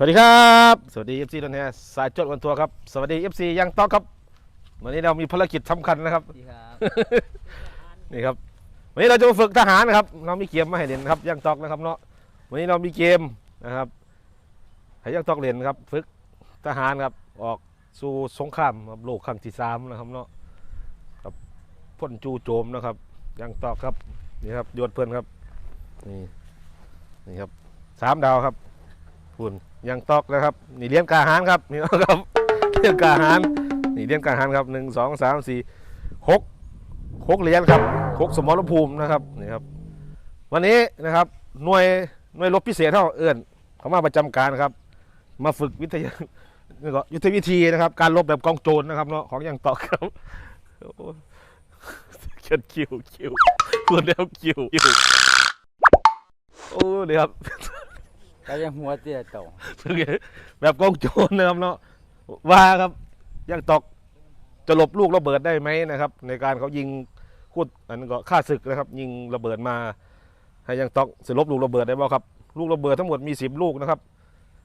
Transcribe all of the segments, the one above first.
สวัสดีครับ สวัสดี FC ตัวแทนสายจดวันตัวครับ สวัสดี FC ยังต๊อกครับ วันนี้เรามีภารกิจสำคัญนะครับ ดีครับนี่ครับ วันนี้เราจะมาฝึกทหารนะครับ เรามีเกมมาให้เล่นครับยังต๊อกนะครับเนาะ วันนี้เรามีเกมนะครับให้ยังต๊อกเล่นครับ ฝึกทหารครับ ออกสู่สงครามครับโลกครั้งที่สามนะครับเนาะครับพ่นจูโจมนะครับยังต๊อกครับ นี่ครับโยนเพื่อนครับ นี่ นี่ครับสามดาวครับคุณ ยังตอกนะครับ นี่เลี้ยงกาหารครับนี่นะครับเลี้ยงกาหารนี่เลี้ยงกาหารครับหนึ่งสองสามสี่หกหกเหรียญครับหกสมรภูมินะครับนี่ครับ วันนี้นะครับหน่วยหน่วยรบพิเศษเท่าเอื้อนเขามาประจำการครับ มาฝึกวิทยายุทธวิธีนะครับ การรบแบบกองโจรนะครับเนาะของยังตอกครับโอ้เขียนคิวคิวตัวแล้วคิวคิวโอ้เดี๋ยครับ ก็ยังหัวเตี้ยโตฝึกแบบกองโจรนะครับเนาะว่าครับยังตอกจะหลบลูกระเบิดได้ไหมนะครับ ในการเขายิงคูดอันนั้นก็ฆ่าศึกนะครับ ยิงระเบิดมา ให้ยังตอกสลบลูกระเบิดได้บ่ครับ ลูกระเบิดทั้งหมดมีสิบลูกนะครับ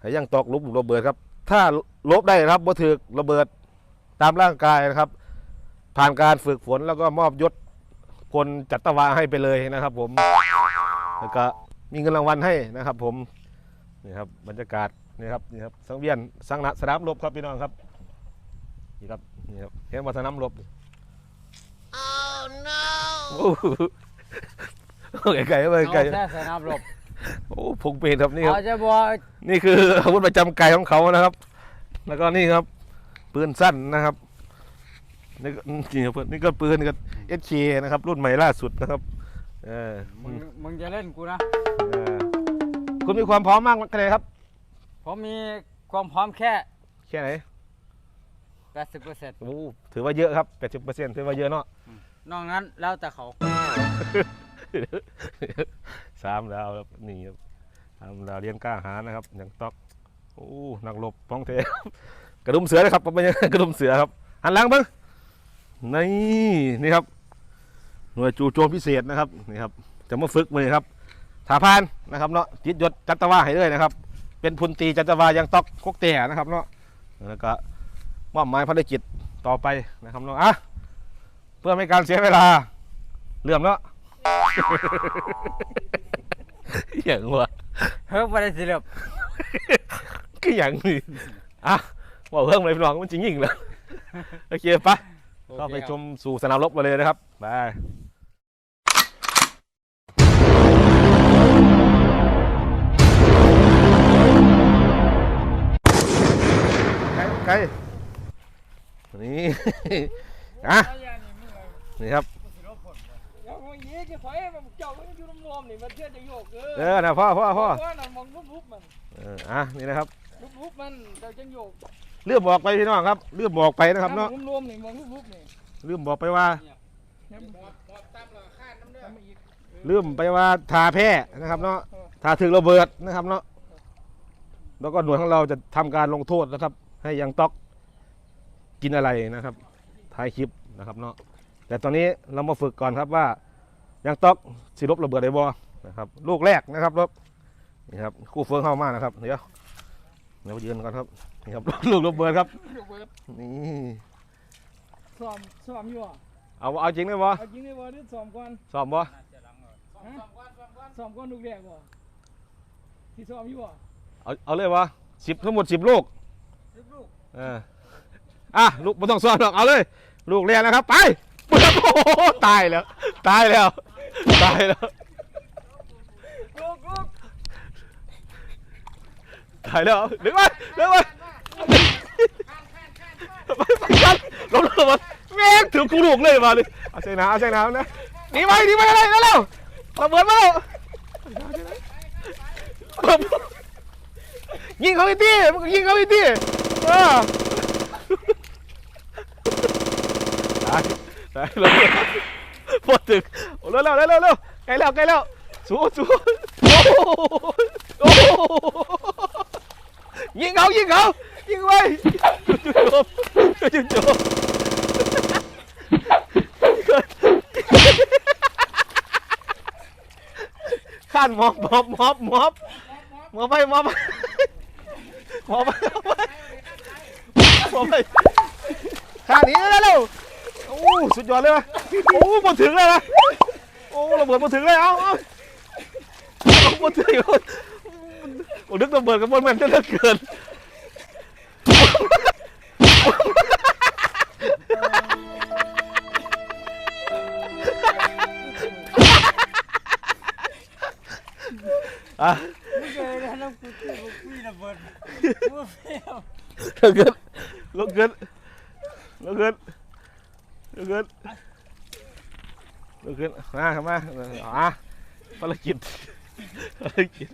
ให้ยังตอกลบลูกระเบิดครับ ถ้าลบได้ครับบ่ถือระเบิดตามร่างกายนะครับ ผ่านการฝึกฝนแล้วก็มอบยศพลจัตวาให้ไปเลยนะครับ ผมแล้วก็มีเงินรางวัลให้นะครับ ผม นี่ครับบรรยากาศนี่ครับนี่ครับสังเวียนสังนะสนามรบครับพี่น้องครับนี่ครับนี่ครับเห็นว่าสนามรบ oh no โอ้ไก่ไก่ไปไก่เอาแค่สนามรบโอ้พงเป็นครับนี่ครับเขาจะบอกนี่คืออาวุธประจำกายของเขานะครับ แล้วก็นี่ครับปืนสั้นนะครับนี่ก็นี่ครับนี่ก็ปืนกับเอสเคนะครับ รุ่นใหม่ล่าสุดนะครับเออมึงมึงจะเล่นกูนะเออ คุณมีความพร้อมมากแค่ไหนครับ ผมมีความพร้อมแค่แค่ไหน80%โอ้ถือว่าเยอะครับ80%ถือว่าเยอะเนาะนอกนั้นแล้วแต่เขาสามดาวครับนี่ครับสามดาวเรียนกล้าหาญนะครับอย่างตอกโอ้นักรบป้องเทครับกระดุมเสือนะครับผมเป็นยังกระดุมเสือครับหันหลังเบ้างนี่นี่ครับหน่วยจู่โจมพิเศษนะครับนี่ครับจะมาฝึกมือครับ ถาพานนะครับเนาะจิตยศจัตวาให้เลยนะครับ เป็นพุนตรีจัตวายังตอกคกเตะนะครับเนาะแล้วก็มอบหมายภารกิจต่อไปนะครับเนาะอะเพื่อไม่ให้การเสียเวลาเลื่อมเนาะอย่างวะเฮ้ยไม่ได้สิเลือบก็อย่างนี้อะว่าเพิ่งเลยพี่น้องมันจริงยิ่งเลยโอเคปะก็ไปชมสู่สนามรบมาเลยนะครับไป ไกลไกลนี่ อะนี่ครับเดี๋ยวมันยีกี่ไฟมันเจ้ามันอยู่น้ำรวมนี่มันเชื่อจะโยกเออเออนะพ่อพ่อพ่อว่านั่นมองรูปๆมันเอออะนี่นะครับรูปๆมันเจ้าจะโยกเลื่อมบอกไปพี่น้องครับเลื่อมบอกไปนะครับเนาะรวมๆนี่มองรูปๆนี่เลื่อมบอกไปว่าเนี่ยหมอบหมอบตามหลังคาน้ำเด้ออีกลืมไปว่าทาแพ้นะครับเนาะทาถึงระเบิดนะครับเนาะแล้วก็หน่วยของเราจะทำการลงโทษนะครับ ให้ยังต๊อกกินอะไรนะครับถ่ายคลิปนะครับเนาะแต่ตอนนี้เรามาฝึกก่อนครับว่ายังต๊อกสิลบระเบิดได้บ่นะครับลูกแรกนะครับลบนี่ครับคู่เฟืองเข้ามานะครับเดี๋ยวเดี๋ยวยืนก่อนครับนี่ครับลูกระเบิดครับยกเบิดนี่ซ้อมซ้อมอยู่อะเอาเอาจริงได้บ่เอาจริงได้บ่หรือซ้อมก่อนสอบบ่ฮะซ้อมก่อนลูกแรกบ่ที่ซ้อมอยู่อะเอาเอาเลยบ่สิบทั้งหมดสิบลูกลูก เอออะลูกไม่ต้องซ้อนหรอกเอาเลย ลูกเรียนนะครับ ไปโอ้โหตายแล้ว ตายแล้ว ตายแล้ว ลูกลูกตายแล้วดึงไปดึงไปไปไปกันลงลงมาแม่งถือกูลูกเลยมาเลยเอาใส่น้ำเอาใส่น้ำนะหนีไปหนีไปอะไรแล้วเร็วระเบิดมาแล้วยิงเขาอีกทีมึงยิงเขาอีกทีเออตายตายแล้วพอถึงโอ้เร็วเร็วเร็วเร็วเร็วใกล้แล้วใกล้แล้วสู้สู้โอ้โหยิงเขายิงเขายิงไว้จุดจบจุดจบข้านมอบมอบมอบมอบมอบไปมอบไปมอบไปมอบไปข้านี้แล้วเร็ว อ้สุดยอดเลยวะโอ้หมดถึงเลยนะโอ้ระเบิดหมดถึงเลยเอาเอาเอาหมดถึงโอ้โอ้นึกระเบิดกับมันมันจะเหลือเกินอะไม่เคยนะน้ำกูตีกูปีระเบิดกูเฟี้ยวลุกขึ้นลุกขึ้นลุกขึ้นลุก ขึ้นลุกขึ้นมาครับมาอะภารกิจภารกิจ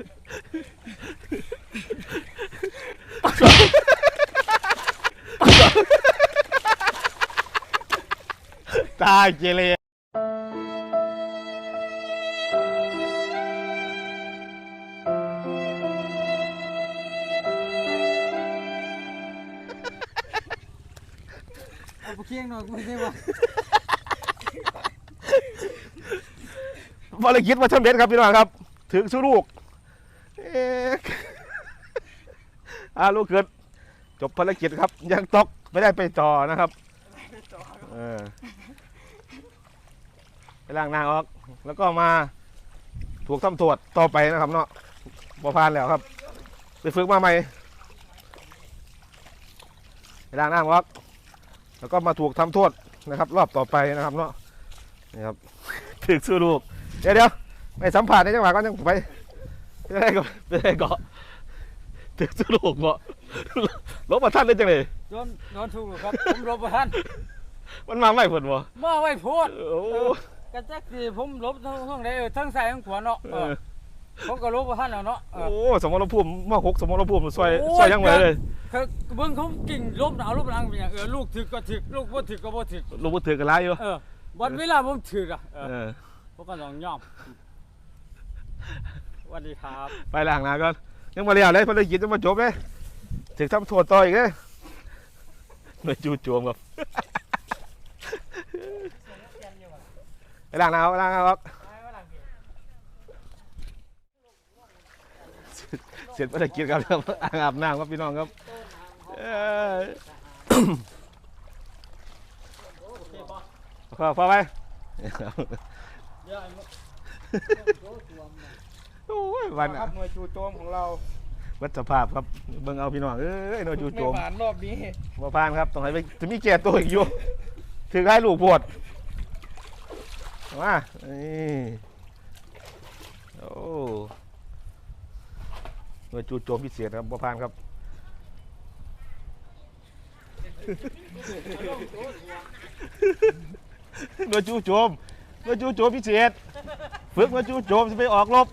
ตายเจเลย ไปเคียงหน่อยกูไม่ได้ว่าภารกิจมาสำเร็จครับพี่น้องครับ ถึงสู้ลูกเอ๊ะอ่าลูกเกิด จบภารกิจครับ ยังตกไม่ได้ไปต่อนะครับเออไปล้างน้าออก แล้วก็มาถูกทำตรวจต่อไปนะครับเนาะบอพานแล้วครับ ไปฝึกมาใหม่ไปล้างน้าออก แล้วก็มาถูกทำโทษนะครับ รอบต่อไปนะครับเนาะนี่ครับถึงสู้ลูกเดี๋ยวเดี๋ยวไปสัมผัสในจังหวะก็ยังไปไม่ได้ก็ไม่ได้ก็ถึงสู้ลูกเนาะลบมาท่านได้จังเลยโดนโดนถูกครับผมลบบ่ทันมันมาไม่ผลวะเมื่อไว้โพดโอ้กระจักสิผมลบทั้งทั้งใดเออทั้งใส่ทั้งขวาเนาะเอเอออ ผมก็ลบบ่ทันแล้วเนาะเอโอ้อสมรภูมิมาหกสมรภูมิซอยโอ้ย ซอยยังไงเลยคือเบิ่งเขากิ่งลบหนาวลบหลังเป็นหยังเออลูกถึกก็ถึกลูกบ่ถึกก็บ่ถึกลูกบ่ถือกันไรอยู่เออบัดเวลาผมถึกอะเออเออผมก็ต้องยอมสวัสดีครับ ไปล้างหน้าก่อนยังมาเรียนเลยภารกิจจะมาจบเลยถึงทำโทษต่ออีกเลยหน่วยจู่โจมครับไปล้างหน้าเอาล้างหน้าออก เสร็จภารกิจครับอ่างอาบน้ำครับพี่น้องครับเอ้ย พอพอไป โอ้ยวันครับหน่วยจู่โจมของเราวัดสภาพครับเบิ่งเอาพี่น้องเอ้ยโดนจู่โจม ไม่ผ่านรอบนี้มาพานครับต้องให้ไปจะมีแก่ตัวอีกอยู่ ถือให้ลูกปวดมานี่โอ้ หน่วยจู่โจมพิเศษครับมาพานครับ หน่วยจู่โจมหน่วยจู่โจมพิเศษฝึกหน่วยจู่โจมจะไปออกรบ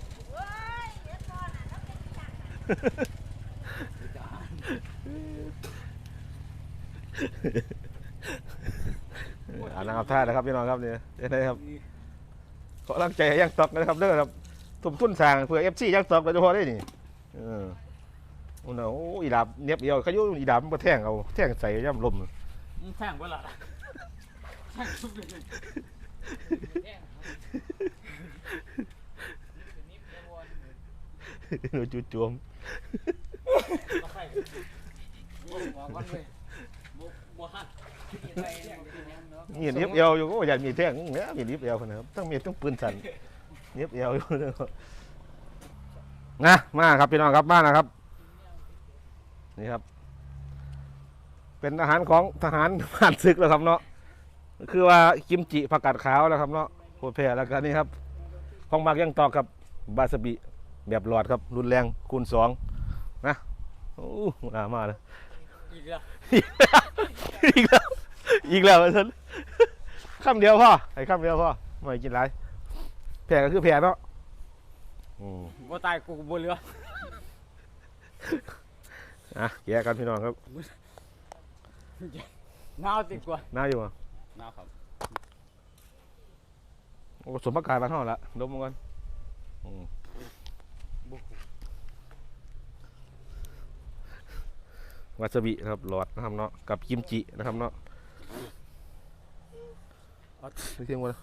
อ่านน้ำท่านะครับพี่น้องครับเนี่ยได้ครับขอรังใจยังตอกนะครับเด้อครับทุ่มทุนสร้างเพื่อเอฟซียังตอกโดยเฉพาะได้นี่ เอออ้โหโอ้อีดาบเนียบเดียวเขาอยุ่อีดาบมันมาแทงเอาแทงใส่ย่ำลมมึงแทงเบ่ล่ะแทงทุกเดือนโดยจู่โจมบ่ใครบ่บ่เว้ยบ่บ่ฮัดมีเนียบเอวอยู่ก็อยากมีแท่งเนี่ยมีเนียบเอวนนะครับต้องมีต้องปืนสั่นเนียบเอวอยู่นะครับ นะมาครับพี่น้องครับมานะครับ นี่ครับ เป็นอาหารของทหารผ่านศึกแล้วครับเนาะคือว่ากิมจิผักกาดขาวแล้วครับเนาะโคตรแพร่แล้วก็นี่ครับของมากยังตอกกับบาสบิแบบหลอดครับ รุนแรงคูณสองนะโอ้มามาเลยอีกแล้วอีกแล้วอีกแล้วท่านคำเดียวพ่อไอ้คำเดียวพ่อไม่กินไรแผลก็คือแผลเนาะอืม บ่ตายกูก็บ่เหลืออะแยกกันพี่น้องครับหนาวติดกว่าน่าอยู่อะหนาวครับโอ้สมประกายบ้านเท่าละดมมันก่อนอืมวาซาบินะครับหลอดนะครับเนาะกับกิมจินะครับเนาะเอาไม่เที่ยงวัน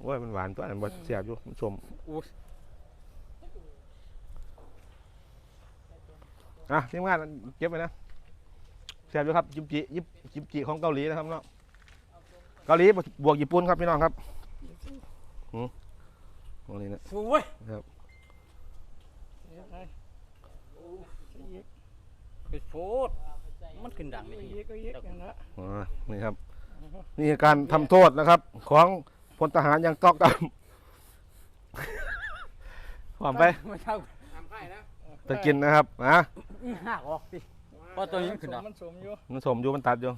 โอ้ยมันหวานตัวอันบดเสียบอยู่มันชมอู้อะทีมงานเก็บไปนะแซ่บอยู่ครับจิมจิยิบจิมจิของเกาหลีนะครับเนาะเกาหลีบวกญี่ปุ่นครับพี่น้องครับหืมตรงนี้นะฟูเว้ยเดี๋ยวไงอีกไปโฟดมันขึ้นดังนี่อีกก็อีกอย่างละอ่านี่ครับ นี่คือการทำโทษนะครับ ของ พลทหารยังตอกดำหอมไปไม่เท่าทำไข่นะจะกินนะครับอะอีหักออกสิเพราะตัวนี้มันขึ้นดังมันสมอยู่มันสมอยู่มันตัดอยู่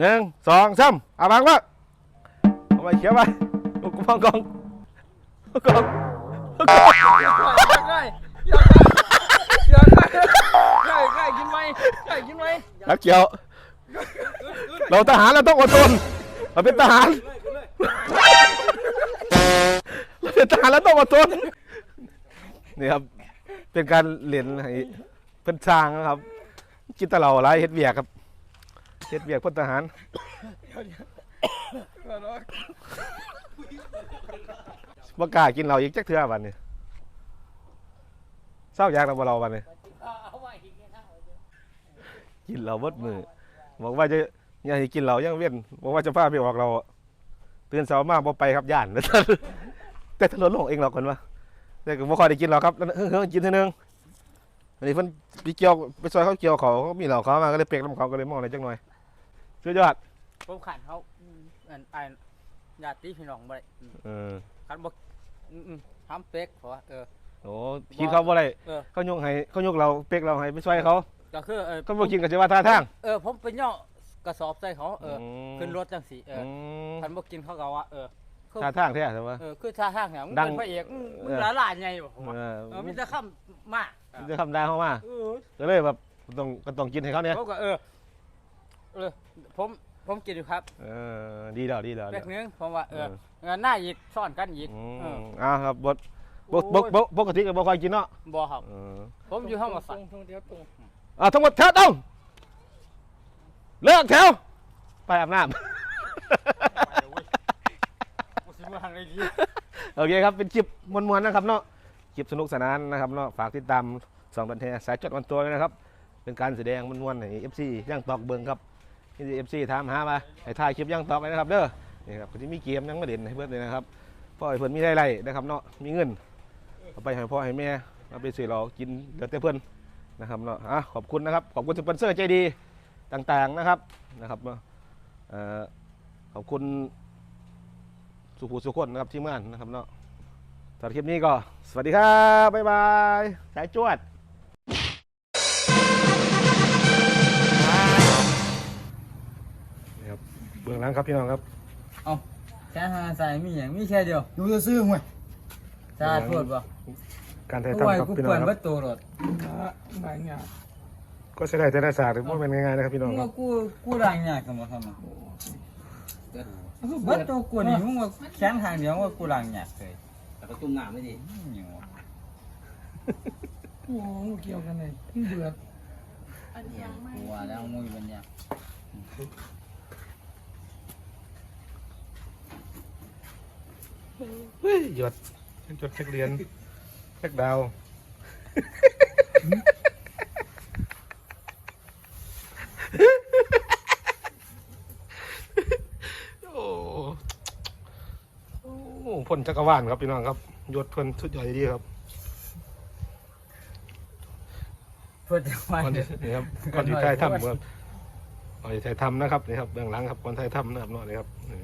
หนึ่งสองสามอาบังว่าเอาไปเขียวไปลูกกองกองกองอยากได้อยากได้อยากได้อยากได้กินไหมอยากกินไหมรักเกี่ยว เราทหารเราต้องอดทนเราเป็นทหาร เราเป็นทหารเราต้องอดทนนี่ครับ เป็นการเรียนให้เป็นช่างนะครับกินตะเราอะไรเฮ็ดเวียกครับเฮ็ดเวียกพลทหารอบ่กล้ากินเราอีกจักเทื่อบัดนี้เศร้าอยากเราบ่เราบัดนี้กินเราเบดมือบอกว่าจะอย่าให้กินเรายังเวียนบอกว่าจะพาไปออกเราอะ ตื่นเช้ามาบ่ไปครับย่านแต่ถนนโลงเองหรอกคนว่าแต่ก็บ่ค่อยได้กินหรอกครับเฮ้ยๆกินเท่านึงอันนี้เพิ่นไปเกี่ยวไปซอยเขาเกี่ยวเขาเขามีเหล่าเขามาก็เลยเปกน้ำเขาก็เลยมองอะไรจังหน่อยสุดยอดผมขันเขาอันอันญาติพี่น้องบ่ได้อืมเออขันบ่อืมอืมทำเป็กเพราะว่าเออโอ้กินเขาบ่ได้เออเขายกให้เขายกเราเปกเราให้ไปซอยเขาก็คือเออก็บ่กินก็สิว่าท่าทางเออผมไปย่อ กระสอบใส่เขาเอออม ขึ้นรถจังสีเอออืมขันบ่กินเขาก็ว่าเออคือท่าทางแท้ใช่ไหมเออคือท่าทางเนี่ยมึงดังเป็นพระเอกมึงมึงเออ หลายหลานไงบ่ผมว่าเออเออมีแต่คำมากจะทำได้เขามาเออก็เลยแบบต้องก็ต้องกินให้เขาเนี่ยเขาก็เออเออผมผมกินอยู่ครับเออดีแล้วดีแล้วแบดีกแล้วนึงผมว่าเออเออ งานหน้าอีกซ่อนกันอีกอืเออมอ่าครับบดบดบดโอ้ยบดปกติก็บ่ค่อยกินเนาะบ่ครับ เออผมอยู่ห้องมาตรสั่ง ตรงเดียวตรง อ่าทั้งหมดแถวตรง เลิกแถว ไปอาบน้บ่สิมาทางไหนดีำโอเคครับ เป็นคลิปมวนๆนะครับเนาะคลิปสนุกสนานนะครับเนาะฝากติดตามสองบันเทิงสายจดวันตัวเลยนะครับ เป็นการแสดงมวนๆให้ FC ย่างตอกเบิงครับนี่ FC ถามหามาให้ถ่ายคลิปย่างตอกเลยนะครับเด้อนี่ครับก็จะมีเกมยังมาเด่นให้เพื่อนเลยนะครับพ่อให้เพื่อนมีได้ไรนะครับเนาะมีเงินเอาไปให้พ่อให้แม่เอาไปซื้อเรากินเดี๋ยวแต่เพื่อนนะครับเนาะอะขอบคุณนะครับขอบคุณสปอนเซอร์ใจดี ต่างๆนะครับนะครับเนาะเอ่อขอบคุณสุภูสุคนนะครับทีมงานนะครับเนาะสำหรับคลิปนี้ก็ สวัสดีครับ บ๊ายบายสายจวดนี่ครับเบื้องหลังครับพี่น้องครับแค่หาใส่มีหยังมีแค่เดียวดูจะซื้อห่วยสาโทษบ่การถ่ายกูไหวทำครับกูพี่น้เปิองดคเบัรับดตัวรถนะบางอย่าง ก็ใช้ได้แต่ละศาสตร์ว่าเป็นง่ายๆนะครับพี่น้องมึงครัว่าบกูกูร่างยากกันบ่ทำไมเบัดตัวกูนี่มึงว่าแขนทางเดียวว่ากูร่างยากเลยแต่ก็จุ่มน้ำไม่ดีอืมหยังวะโอ้โหเกี่ยวกันเลยเบื่อกูว่าแล้วมึงเป็นหยังเฮ้ยหยดหยดเช็คเรียนเช็คดาวโอ้โอ้พ่น จักรวาลครับพี่น้องครับยศเพิ่นสุดยอดดีครับเพิ่นจะว่าก่อนเด้ที่อนี่ครับก่อนที่ถ่ายทำครับก่อนที่ถ่ายทำนะครับนี่ครับเบื้องหลังครับก่อนถ่ายทำนะครับเนาะนี่ครับนี่